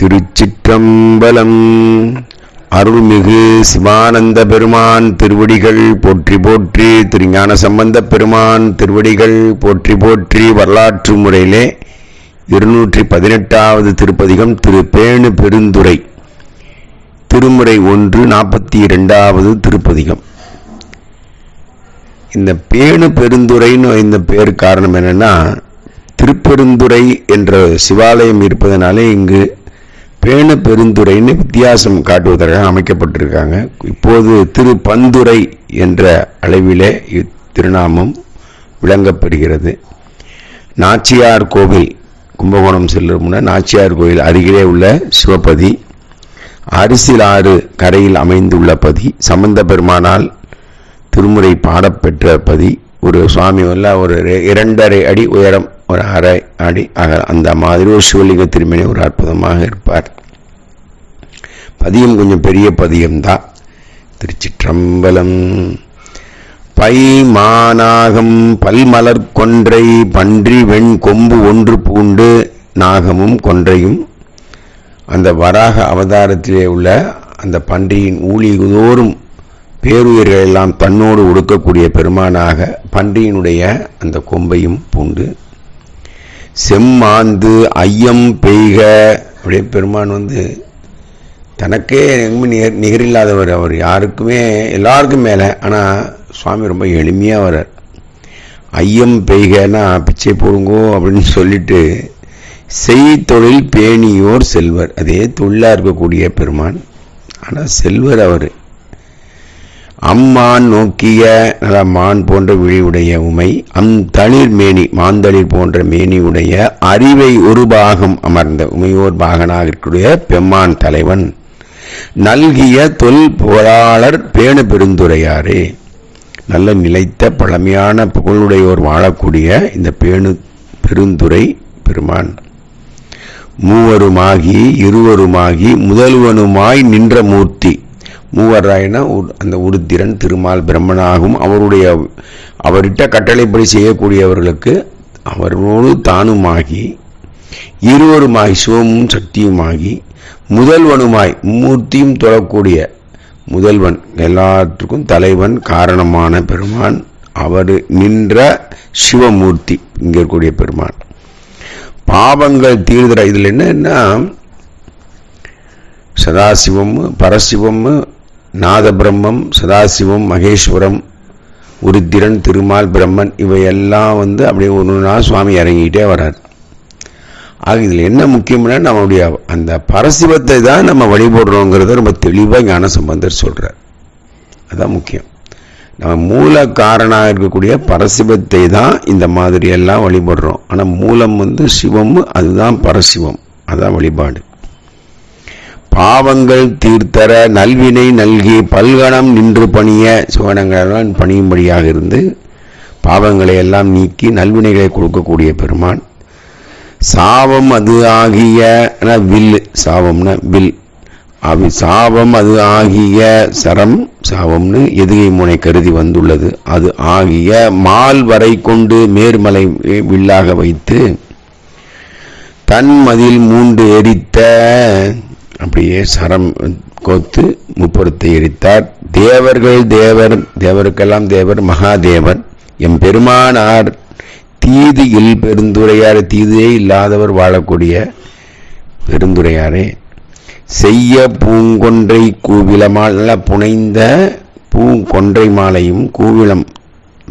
திருச்சிற்றம்பலம். அருள்மிகு சிவானந்த பெருமான் திருவடிகள் போற்றி போற்றி திருஞான சம்பந்த பெருமான் திருவடிகள் போற்றி போற்றி வரலாற்று முறையிலே இருநூற்றி பதினெட்டாவது திருப்பதிகம் திரு பேணு பெருந்துரை திருமுறை ஒன்று நாற்பத்தி இரண்டாவது திருப்பதிகம். இந்த பேணு பெருந்துரைன்னு இந்த பேர் காரணம் என்னன்னா திருப்பெருந்துறை என்ற சிவாலயம் இருப்பதனாலே இங்கு பேண பெருந்துறைன்னு வித்தியாசம் காட்டுவதற்காக அமைக்கப்பட்டிருக்காங்க. இப்போது திருப்பந்துரை என்ற அளவிலே திருநாமம் விளங்கப்பெறுகிறது நாச்சியார் கோவில் கும்பகோணம் செல்லும் முன்னர் நாச்சியார் கோவில் அருகிலே உள்ள சிவபதி அரிசிலாறு கரையில் அமைந்துள்ள பதி சம்பந்த பெருமானால் திருமுறை பாடப்பெற்ற பதி ஒரு சுவாமி வல்ல ஒரு இரண்டரை அடி உயரம் ஒரு அரை அடி அக அந்த மாதிரி ஒரு சிவலிங்க திருமணி ஒரு அற்புதமாக இருப்பார். பதியம் கொஞ்சம் பெரிய பதியம்தான். திருச்சிற்றம்பலம். பை மாநாகம் பல்மலர் கொன்றை பன்றி வெண் கொம்பு ஒன்று பூண்டு நாகமும் கொன்றையும். அந்த வராக அவதாரத்திலே உள்ள அந்த பன்றியின் ஊழிதோறும் பேருயிர்களெல்லாம் தன்னோடு ஒடுக்கக்கூடிய பெருமானாக பன்றியினுடைய அந்த கொம்பையும் பூண்டு செம்மாந்து ஐயம் பெய்க. அப்படியே பெருமான் வந்து தனக்கே எங்கும் நிகர் நிகரில்லாதவர் அவர். யாருக்குமே எல்லாருக்கும் மேலே. ஆனால் சுவாமி ரொம்ப எளிமையாக வர்றார். ஐயம் பெய்கன்னா பிச்சை போடுங்கோ அப்படின்னு சொல்லிட்டு செய் தொழில் பேணியோர் செல்வர். அதே தொழிலாக இருக்கக்கூடிய பெருமான். ஆனால் செல்வர் அவர். அம்மான் நோக்கிய நல்ல மான் போன்ற விழியுடைய உமை அம் தளிர் மேனி மாந்தளிர் போன்ற மேனியுடைய அறிவை ஒரு பாகம் அமர்ந்த உமையோர் பாகனாக இருக்கக்கூடிய பெம்மான் தலைவன். நல்கிய தொல் புகழாளர் பேணு பெருந்துரையாரே. நல்ல நிலைத்த பழமையான புகழுடையோர் வாழக்கூடிய இந்த பேணு பெருந்துரை பெருமான். மூவருமாகி இருவருமாகி முதல்வனுமாய் நின்ற மூர்த்தி. மூவராயினா அந்த உருத்திரன் திருமால் பிரம்மனாகவும் அவருடைய அவரிட்ட கட்டளைப்படி செய்யக்கூடியவர்களுக்கு அவரோடு தானுமாகி இருவருமாய் சிவமும் சக்தியுமாகி முதல்வனுமாய் மூர்த்தியும் தொழக்கூடிய முதல்வன் எல்லாத்துக்கும் தலைவன் காரணமான பெருமான் அவர் நின்ற சிவமூர்த்தி இங்கே இருக்கக்கூடிய பெருமான். பாவங்கள் தீர்தர இதில் என்னன்னா சதாசிவம் பரசிவம் நாத பிரம்மம் சதாசிவம் மகேஸ்வரம் உருத்திரன் திருமால் பிரம்மன் இவையெல்லாம் வந்து அப்படியே ஒன்று நாள் சுவாமி இறங்கிக்கிட்டே வர்றார். ஆக இதில் என்ன முக்கியம்னா நம்மளுடைய அந்த பரசிவத்தை தான் நம்ம வழிபடுறோங்கிறத ரொம்ப தெளிவாக ஞான சம்பந்தர் சொல்கிறார் அதுதான் முக்கியம். நம்ம மூல காரணாக இருக்கக்கூடிய பரசிவத்தை தான் இந்த மாதிரியெல்லாம் வழிபடுறோம். ஆனால் மூலம் வந்து சிவம் அதுதான் பரசிவம். அதுதான் வழிபாடு. பாவங்கள் தீர்த்தர நல்வினை நல்கி பல்கணம் நின்று பணிய சிவனங்களெல்லாம் பணியும்படியாக இருந்து பாவங்களை எல்லாம் நீக்கி நல்வினைகளை கொடுக்கக்கூடிய பெருமான். சாவம் அது ஆகிய வில் சாவம்னா வில். அவி சாபம் அது ஆகிய சரம் சாவம்னு எதுகை முனை கருதி வந்துள்ளது. அது ஆகிய மால் வரை கொண்டு மேர்மலை வில்லாக வைத்து தன் மதில் மூண்டு எரித்த அப்படியே சரம் கோத்து முப்புறத்தை எரித்தார். தேவர்கள் தேவர் தேவருக்கெல்லாம் தேவர் மகாதேவர். எம் பெருமானார் தீதியில் பெருந்துரையார் தீதியே இல்லாதவர் வாழக்கூடிய பெருந்துரையாரே. செய்ய பூங்கொன்றை கூவிலமால புனைந்த பூங்கொன்றை மாலையும் கூவிலம்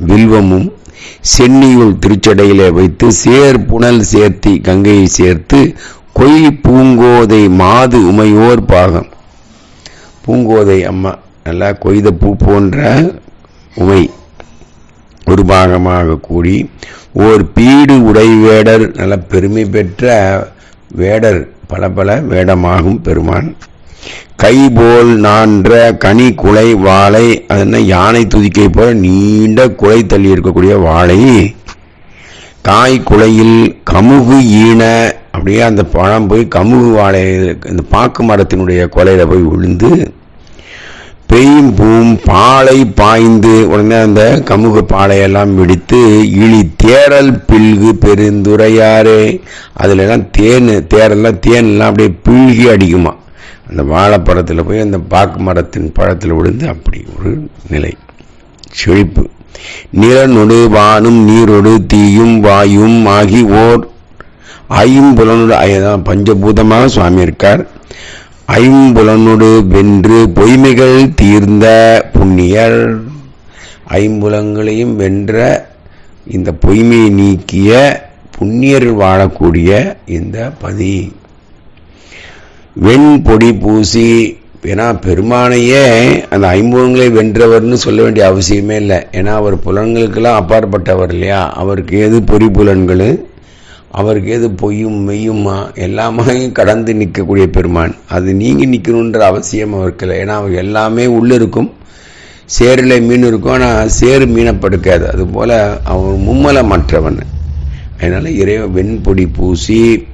வில்வமும் சென்னியுள் திருச்சடையிலே வைத்து சேர் புனல் சேர்த்தி கங்கையை சேர்த்து கொய் பூங்கோதை மாது உமையோர் பாகம். பூங்கோதை அம்மா நல்லா கொய்த பூ போன்ற உமை ஒரு பாகமாக கூடி ஓர் பீடு உடை வேடர் நல்ல பெருமை பெற்ற வேடர் பல பல வேடமாகும் பெருமான். கைபோல் நான்ற கனி குலை வாழை அதனால் யானை துதிக்கை போல நீண்ட குலை தள்ளி இருக்கக்கூடிய வாழை காய் குலையில் கமுகு ஈன அப்படியே அந்த பழம் போய் கமுகு வாழை இந்த பாக்கு மரத்தினுடைய கொலையில் போய் விழுந்து பெய்யும் பூம் பாலை பாய்ந்து உடனே அந்த கமுக பாலையெல்லாம் விடித்து இழி தேரல் பில்கு பெருந்துரையாரே. அதுலலாம் தேன் தேரெல்லாம் தேன் எல்லாம் அப்படியே பிழ்கி அடிக்குமா. அந்த வாழைப்பழத்தில் போய் அந்த பாக்கு மரத்தின் பழத்தில் விழுந்து அப்படி ஒரு நிலை. செழிப்பு. நிலனொடு வானும் நீரொடு தீயும் வாயும் ஆகி ஓர் ஐம்புலனோடு அதான் பஞ்சபூதமாக சுவாமி இருக்கார். ஐம்புலனோடு வென்று பொய்மைகள் தீர்ந்த புண்ணியர். ஐம்புலங்களையும் வென்ற இந்த பொய்மையை நீக்கிய புண்ணியர் வாழக்கூடிய இந்த பதி. வெண்பொடி பூசி ஏன்னா பெருமானையே அந்த ஐம்புலங்களை வென்றவர்னு சொல்ல வேண்டிய அவசியமே இல்லை. ஏன்னா அவர் புலன்களுக்கெல்லாம் அப்பாற்பட்டவர் இல்லையா? அவருக்கு ஏது பொறி புலன்கள்? அவருக்கு ஏது பொய்யும் மெய்யுமா? எல்லாமே கடந்து நிற்கக்கூடிய பெருமான். அது நீங்கி நிற்கணுன்ற அவசியம் அவருக்கு இல்லை. ஏன்னா அவர் எல்லாமே உள்ளே இருக்கும். சேரில் மீன் இருக்கும். ஆனால் சேறு மீனப்படுக்காது. அதுபோல் அவர் மும்மலமற்றவன். அதனால் இறைவ வெண்பொடி பூசி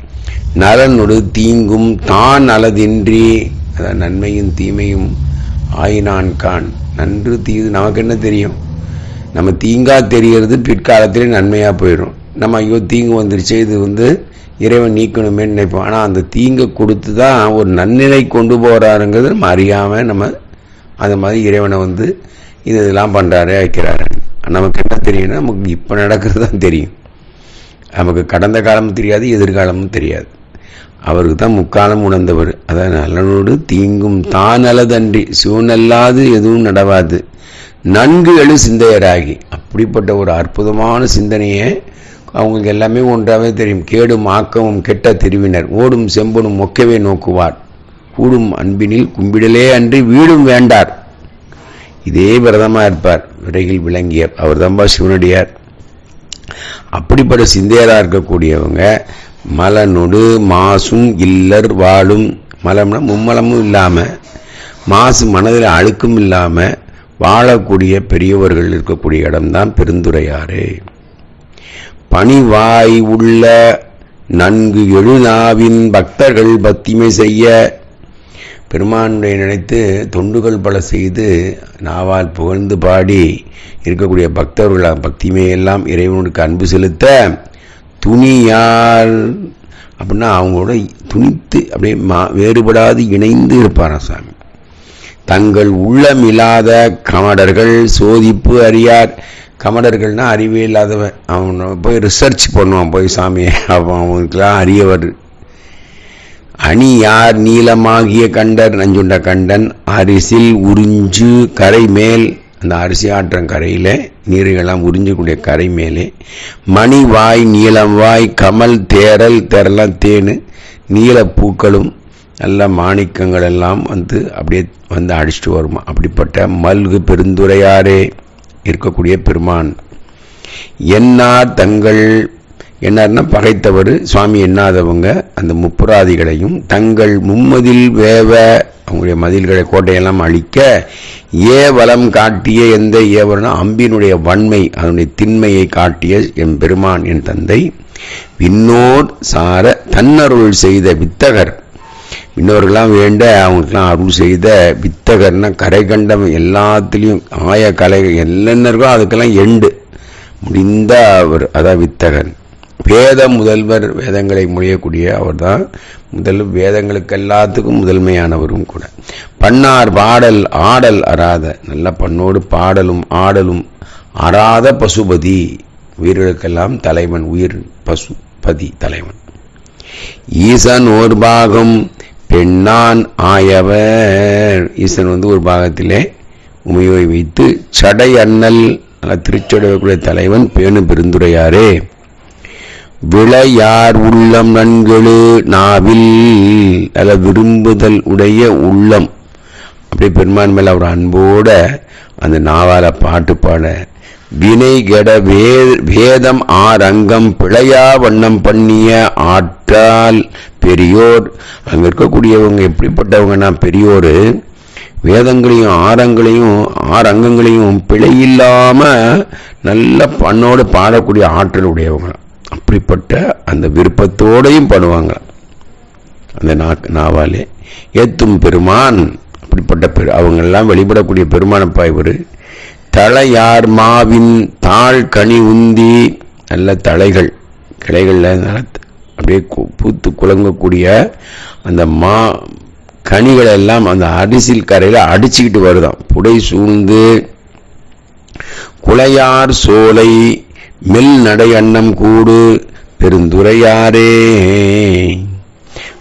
நலனொடு தீங்கும் தான் அலதின்றி அதான் நன்மையும் தீமையும் ஆயினான் கான். நன்று தீது நமக்கு என்ன தெரியும்? நம்ம தீங்கா தெரிகிறது பிற்காலத்திலே நன்மையாக போயிடும். நம்ம ஐயோ தீங்கு வந்துருச்சு இது வந்து இறைவன் நீக்கணுமே நினைப்போம். ஆனால் அந்த தீங்கை கொடுத்து தான் ஒரு நன்னிலை கொண்டு போகிறாருங்கிறது நம்ம அறியாமல் நம்ம அந்த மாதிரி இறைவனை வந்து இது இதெல்லாம் பண்ணுறாரு வைக்கிறாரு நமக்கு என்ன தெரியும்னா நமக்கு இப்போ நடக்கிறது தான் தெரியும். நமக்கு கடந்த காலமும் தெரியாது எதிர்காலமும் தெரியாது. அவருக்கு தான் முக்காலம் உணர்ந்தவர். அதான் நலனோடு தீங்கும் தான் அல்லதன்றி சிவனல்லாது எதுவும் நடவாது. நன்கு எழு சிந்தையராகி. அப்படிப்பட்ட ஒரு அற்புதமான சிந்தனையை அவங்களுக்கு எல்லாமே ஒன்றாவே தெரியும். கேடும் ஆக்கமும் கெட்ட திருவினர். ஓடும் செம்பனும் மொக்கவே நோக்குவார். கூடும் அன்பினில் கும்பிடலே அன்றி வீடும் வேண்டார். இதே விரதமாக இருப்பார். விரையில் விளங்கியர் அவர் தம்பா சிவனடியார். அப்படிப்பட்ட சிந்தையராக இருக்கக்கூடியவங்க மலனொடு மாசும் இல்லர் வாழும். மலம்னா மும்மலமும் இல்லாமல் மாசு மனதில் அழுக்கும் இல்லாமல் வாழக்கூடிய பெரியவர்கள் இருக்கக்கூடிய இடம்தான் பெருந்துரையாறு பணிவாய் உள்ள நன்கு எழுநாவின் பக்தர்கள் பக்திமை செய்ய பெருமானுடைய நினைத்து தொண்டுகள் பல செய்து நாவால் புகழ்ந்து பாடி இருக்கக்கூடிய பக்தர்கள் பக்திமையெல்லாம் எல்லாம் இறைவனுக்கு அன்பு செலுத்த துணியால். அப்படின்னா அவங்களோட துணித்து அப்படியே மா- வேறுபடாது இணைந்து இருப்பாராம் சாமி. தங்கள் உள்ளமில்லாத கமடர்கள் சோதிப்பு அறியார். கமடர்கள்னா அறிவே இல்லாதவன். அவன் போய் ரிசர்ச் பண்ணுவான் போய் சாமியை அவன் அவனுக்கெல்லாம் அறியவர். அணி யார் நீளமாகிய கண்டர் நஞ்சுண்ட கண்டன் அரிசில் உறிஞ்சு கரை மேல் அந்த அரிசி ஆற்றன் கரையில நீர்களெல்லாம் உறிஞ்சக்கூடிய கரை மேலே மணி வாய் நீளம் வாய் கமல் தேரல் தேரெல்லாம் தேனு நீல பூக்களும் நல்ல மாணிக்கங்கள் எல்லாம் வந்து அப்படியே வந்து அடிச்சிட்டு வருமா? அப்படிப்பட்ட மல்கு பெருந்துரையாரே இருக்கக்கூடிய பெருமான். என்னார் தங்கள் என்னார்னா பகைத்தவர் சுவாமி எண்ணாதவங்க அந்த முப்புராதிகளையும் தங்கள் மும்மதில் வேவ அவங்களுடைய மதில்களை கோட்டையெல்லாம் அழிக்க ஏ வளம் காட்டிய எந்த ஏவரனா அம்பினுடைய வன்மை அதனுடைய திண்மையை காட்டிய என் பெருமான் என் தந்தை. விண்ணோர் சார தன்னருள் செய்த வித்தகர். இன்னொருக்கெல்லாம் வேண்ட அவங்களுக்குலாம் அருள் செய்த வித்தகர்னா கரை கண்டம் எல்லாத்துலேயும் ஆய கலை என்னென்ன இருக்கோ அதுக்கெல்லாம் எண்டு. முடிந்த அவர் அதான் வித்தகன் வேத முதல்வர் வேதங்களை மொழியக்கூடிய அவர்தான். முதல் வேதங்களுக்கு எல்லாத்துக்கும் முதன்மையானவரும் கூட. பண்ணார் பாடல் ஆடல் அறாத நல்ல பண்ணோடு பாடலும் ஆடலும் அறாத பசுபதி. உயிர்களுக்கெல்லாம் தலைவன் உயிர் பசுபதி தலைவன். ஈசன் ஒரு பாகம் பெண்ணான் ஆயவர். ஈசன் வந்து ஒரு பாகத்திலே உமையை வைத்து சடை அண்ணல் நல்ல திருச்சடையக்கூடிய தலைவன் பேணு பெருந்துரையாரே விளையார் உள்ளம் நன்கெழு நாவில் நல்ல விரும்புதல் உடைய உள்ளம். அப்படி பெருமான் மேல அவர் அன்போட அந்த நாவால பாட்டு பாட வினை கெட வே வேதம் அங்கம் பிழையா வண்ணம் பண்ணிய ஆற்றால் பெரியோர். அங்க இருக்கக்கூடியவங்க எப்படிப்பட்டவங்கன்னா பெரியோர் வேதங்களையும் ஆரங்களையும் ஆறு அங்கங்களையும் பிழையில்லாம நல்ல பண்ணோடு பாடக்கூடிய ஆற்றல் உடையவங்க. அப்படிப்பட்ட அந்த விருப்பத்தோடையும் பண்ணுவாங்க. அந்த நாவாலே. ஏத்தும் பெருமான் அப்படிப்பட்ட பெரு அவங்கெல்லாம் வெளிப்படக்கூடிய பெருமானப்பா இவர். தலையார் மாவின் தாழ் கனி உந்தி நல்ல தலைகள் கிளைகளில் அப்படியே பூத்து குழங்கக்கூடிய அந்த மா கனிகள் எல்லாம் அந்த அரிசில் கரையில் அடிச்சுக்கிட்டு வருதான் புடை சூழ்ந்து குளையார் சோலை மெல் நடை அன்னம் கூடு பெருந்துரையாரே.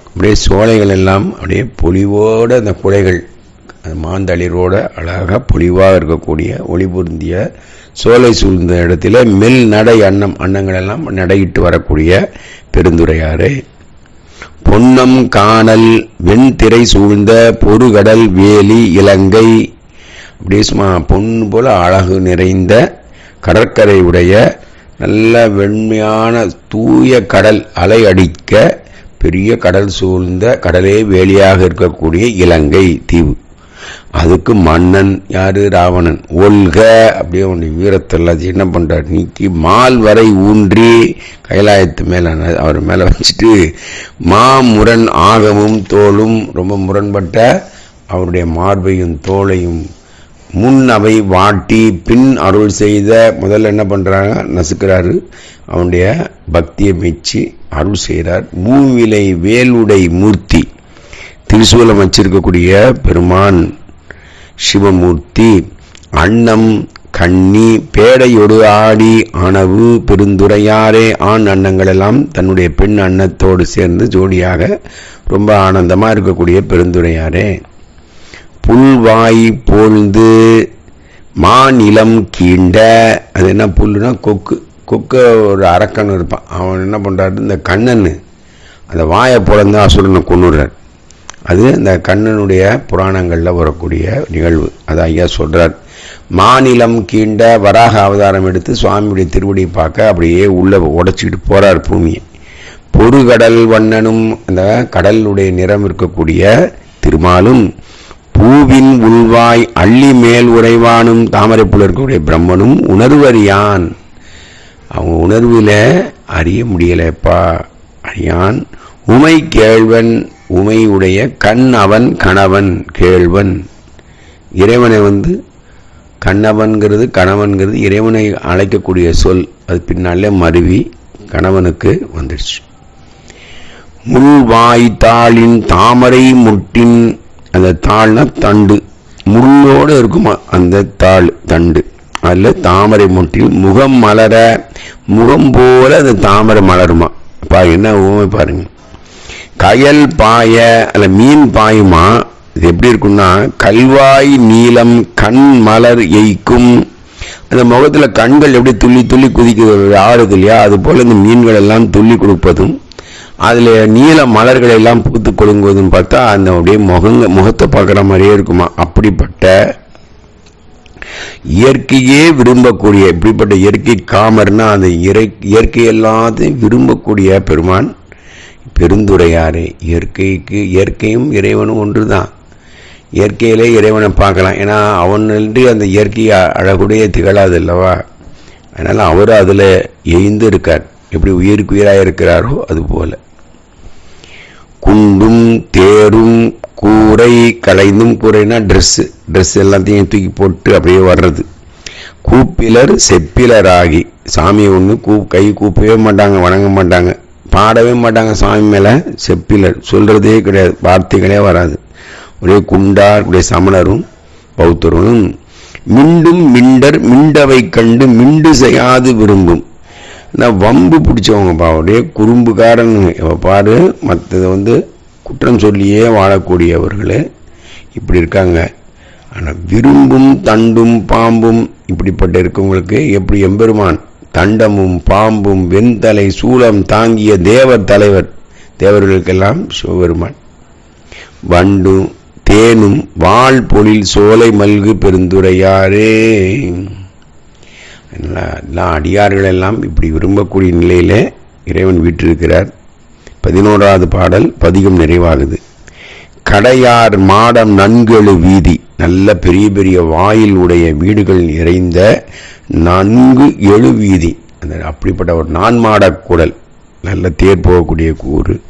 அப்படியே சோலைகள் எல்லாம் அப்படியே பொலிவோட அந்த குலைகள் அந்த மாந்தளிரோட அழகாக பொலிவாக இருக்கக்கூடிய ஒளி பொருந்திய சோலை சூழ்ந்த இடத்துல மெல் நடை அன்னம் அன்னங்கள் எல்லாம் நடையிட்டு வரக்கூடிய பெருந்துரையாரே. பொன்னம் காணல் வெண்திரை சூழ்ந்த பொறுகடல் வேலி இலங்கை அப்படியே சும்மா பொன் போல அழகு நிறைந்த கடற்கரை உடைய நல்ல வெண்மையான தூய கடல் அலை அடிக்க பெரிய கடல் சூழ்ந்த கடலே வேலியாக இருக்கக்கூடிய இலங்கை தீவு. அதுக்கு மன்னன் யாரு? ராவணன். ஒல்க அப்படியே உன்னை வீரத்தை என்ன பண்றாரு? நீக்கி மால் வரை ஊன்றி கைலாயத்து மேல அவர் மேல வச்சுட்டு மாமுரண் ஆகமும் தோளும் ரொம்ப முரண்பட்ட அவருடைய மார்பையும் தோளையும் முன் அவை வாட்டி பின் அருள் செய்த முதல்ல என்ன பண்ணுறாங்க நசுக்கிறாரு. அவனுடைய பக்தியை மெச்சி அருள் செய்கிறார் மூவிலை வேலுடை மூர்த்தி. திரிசூலம் வச்சிருக்கக்கூடிய பெருமான் சிவமூர்த்தி. அன்னம் கண்ணி பேடையொடு ஆடி அணவு பெருந்துரையாரே ஆண் அன்னங்கள் எல்லாம் தன்னுடைய பெண் அன்னத்தோடு சேர்ந்து ஜோடியாக ரொம்ப ஆனந்தமாக இருக்கக்கூடிய பெருந்துரையாரே. புல்வாய் போழ்ந்து மாநிலம் கீண்ட அது என்ன புல்லுனா கொக்கு கொக்கு ஒரு அரக்கன் இருப்பான். அவன் என்ன பண்ணுறாரு இந்த கண்ணன் அந்த வாயை பிறந்து அசுரனை கொண்டுடுறார் அது இந்த கண்ணனுடைய புராணங்களில் வரக்கூடிய நிகழ்வு. அது ஐயா சொல்கிறார் மாநிலம் கீண்ட வராக அவதாரம் எடுத்து சுவாமியுடைய திருவடியை பார்க்க அப்படியே உள்ள உடைச்சிக்கிட்டு போகிறார் பூமியை. பொறுகடல் வண்ணனும் அந்த கடலுடைய நிறம் இருக்கக்கூடிய திருமாலும் பூவின் உள்வாய் அள்ளி மேல் உறைவானும் தாமரைப்புல இருக்கக்கூடிய பிரம்மனும் உணர்வறியான் அவங்க உணர்வில் அறிய முடியலப்பா. அறியான் உமை கேழ்வன் உமையுடைய கண் அவன் கணவன் கேழ்வன் இறைவனை வந்து கண்ணவன்கிறது கணவன்கிறது இறைவனை அழைக்கக்கூடிய சொல் அது பின்னாலே மருவி கணவனுக்கு வந்துடுச்சு. முள்வாய் தாளின் தாமரை முட்டின் அந்த தாள்னா தண்டு. முள்ளோடு இருக்குமா? அந்த தாள் தண்டு. அதில் தாமரை முட்டில் முகம் மலர முகம் போல அந்த தாமரை மலருமா? பா என்ன ஊமை பாருங்க. கயல் பாய அல்ல மீன் பாயுமா? இது எப்படி இருக்கும்னா கல்வாய் நீளம் கண் மலர் எய்க்கும். அந்த முகத்தில் கண்கள் எப்படி துள்ளி துள்ளி குதிக்குது ஆறுது இல்லையா? அது போல இந்த மீன்கள் எல்லாம் துள்ளி கொடுப்பதும் அதில் நீல மலர்களை எல்லாம் பூத்து கொடுங்குவதுன்னு பார்த்தா அந்த அப்படியே முகங்க முகத்தை பார்க்குற மாதிரியே இருக்குமா? அப்படிப்பட்ட இயற்கையே விரும்பக்கூடிய இப்படிப்பட்ட இயற்கை காமர்னா அந்த இறை இயற்கை எல்லாத்தையும் விரும்பக்கூடிய பெருமான் பெருந்துரையாரே இயற்கைக்கு இயற்கையும் இறைவனும் ஒன்று தான் இயற்கையிலே இறைவனை பார்க்கலாம். ஏன்னா அவனின்றி அந்த இயற்கை அழகுடைய திகழாது அல்லவா? அதனால் அவர் அதில் எய்ந்து இருக்கார். எப்படி உயிருக்கு உயிராக இருக்கிறாரோ அது போல குண்டும் தேரும் கூரை கலைந்தும் கூரைனா ட்ரெஸ்ஸு ட்ரெஸ் எல்லாத்தையும் தூக்கி போட்டு அப்படியே வர்றது. கூப்பிலர் செப்பிலர் ஆகி சாமியை ஒன்று கூ கை கூப்பவே மாட்டாங்க வணங்க மாட்டாங்க. பாடவே மாட்டாங்க சாமி மேலே செப்பிலர். சொல்கிறதே கிடையாது வார்த்தைகளே வராது. ஒரே குண்டார் ஒரே சமணரும் பௌத்தரும். மிண்டும் மிண்டர் மிண்டவை கண்டு மிண்டு செய்யாது விரும்பும். இந்த வம்பு பிடிச்சவங்கப்பா அப்படியே குறும்புக்காரன் இவ பாரு மற்றதை வந்து குற்றம் சொல்லியே வாழக்கூடியவர்கள் இப்படி இருக்காங்க. ஆனால் விரும்பும் தண்டும் பாம்பும் இப்படிப்பட்ட இருக்கவங்களுக்கு எப்படி எம்பெருமான்? தண்டமும் பாம்பும் வெண்தலை சூளம் தாங்கிய தேவர் தலைவர். தேவர்களுக்கெல்லாம் சிவபெருமான். வண்டும் தேனும் வாள் பொழில் சோலை மல்கு பெருந்துரையாரே. எல்லா அடியார்கள் எல்லாம் இப்படி விரும்பக்கூடிய நிலையில் இறைவன் வீற்றிருக்கிறார். பதினோராவது பாடல் பதிகம் நிறைவாகுது. கடையார் மாடம் நன்கெழு வீதி நல்ல பெரிய பெரிய வாயில் உடைய வீடுகள் நிறைந்த நன்கு எழு வீதி. அந்த அப்படிப்பட்ட ஒரு நான்மாட குடல் நல்ல தேர் போகக்கூடிய கூறு.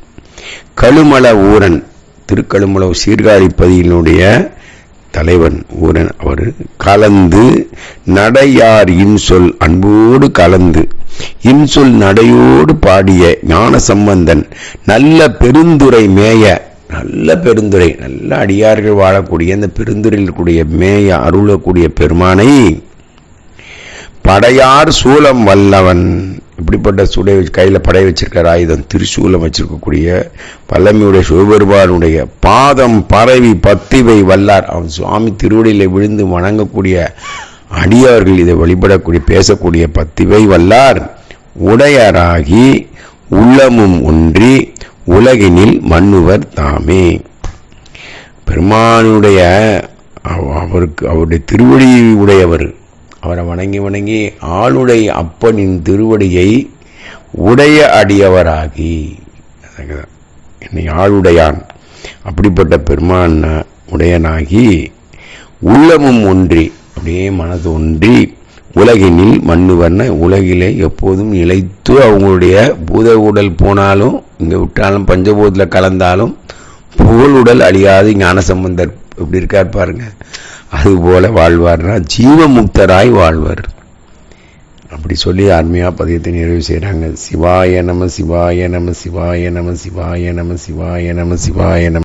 கழுமல ஊரன் திருக்கழுமலவு சீர்காழிப்பதியினுடைய தலைவன் ஊரன் அவர் கலந்து நடையார் இன்சொல் அன்போடு கலந்து இன்சொல் நடையோடு பாடிய ஞான சம்பந்தன் நல்ல பெருந்துரை மேய நல்ல பெருந்துரை நல்ல அடியார்கள் வாழக்கூடிய அந்த பெருந்துரையில் கூடிய மேய அருளக்கூடிய பெருமானை படையார் சூலம் வல்லவன் இப்படிப்பட்ட சூளை கையில் படை வச்சிருக்கிற ஆயுதம் திருசூலம் வச்சிருக்கக்கூடிய பல்லமையுடைய சிவபெருமானுடைய பாதம் பரவி பத்திவை வல்லார். அவன் சுவாமி திருவடியில் விழுந்து வணங்கக்கூடிய அடியார்கள் இதை வழிபடக்கூடிய பேசக்கூடிய பத்திவை வல்லார். உடையராகி உள்ளமும் ஒன்றி உலகினில் மன்னுவர் தாமே. பெருமானுடைய அவ- அவருக்கு அவருடைய திருவடி உடையவர் அவரை வணங்கி வணங்கி ஆளுடை அப்பனின் திருவடியை உடைய அடியவராகி. என்னை ஆளுடையான். அப்படிப்பட்ட பெருமான் உடையனாகி உள்ளமும் ஒன்றி அப்படியே மனது ஒன்றி உலகினில் மண்ணுவர்ன உலகிலே எப்போதும் இழைத்து அவங்களுடைய பூத உடல் போனாலும் இங்கே விட்டாலும் பஞ்சபூதத்தில் கலந்தாலும் புகழ் உடல் அழியாது ஞானசம்பந்தர். எப்படி இருக்கார் பாருங்கள் அதுபோல வாழ்வார்னா ஜீவமுக்தராய் வாழ்வர். அப்படி சொல்லி அருமையாக பதியத்தை நிறைவு செய்கிறாங்க சிவாய நம சிவாய நம சிவாய நம சிவாய நம சிவாய நம சிவாய நம.